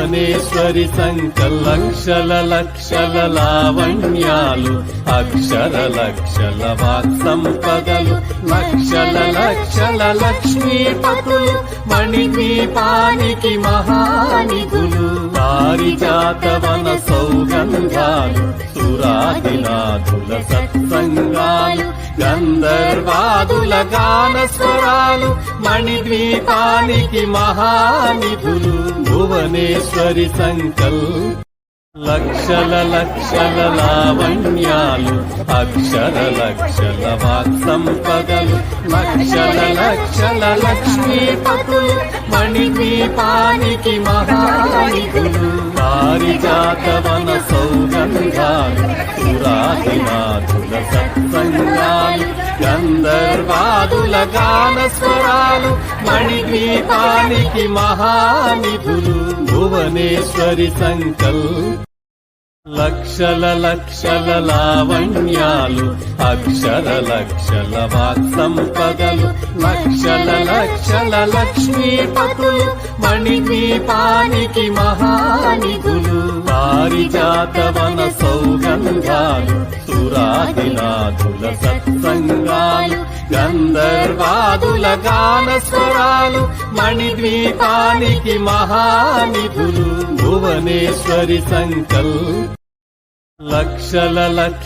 భువనేశ్వరి సంకల్ లక్షల లక్షల లావణ్యాలు అక్షర లక్షల వాక్ సంపదలు లక్షల లక్షల లక్ష్మీపతులు మణిద్వీపానికి మహానిధులు పారిజాతవన సౌగంధాలు సురాదినాథుల సత్సంగాలు గంధర్వాదుల గాన స్వరాలు మణిద్వీపానికి మహానిధులు భువనేశ్వరి సంకల్ లక్షల లక్షల లావణ్యాలు అక్షర లక్షల వాక్ సంపదలు లక్షల లక్షల లక్ష్మీపతులు మణిద్వీపానికి మహానిధులు. పారిజాతవన సౌగంధాలు పురాదినాథుల సత్సంగాలు గంధర్వాదుల గాన స్వరాలు మణిద్వీపానికి మహానిధులు భువనేశ్వరి సంకల్ లక్షల లక్షల లావణ్యాలు అక్షర లక్షల వాక్ సంపదలు లక్షల లక్షల లక్ష్మీపతులు మణిద్వీపానికి మహానిధులు పారిజాతవన సౌగంధాలు సురాదినాథుల సత్సంగాలు గంధర్వాదుల గాన స్వరాలు మణిద్వీపానికి మహానిధులు భువనేశ్వరి సంకల్ లక్షల లక్ష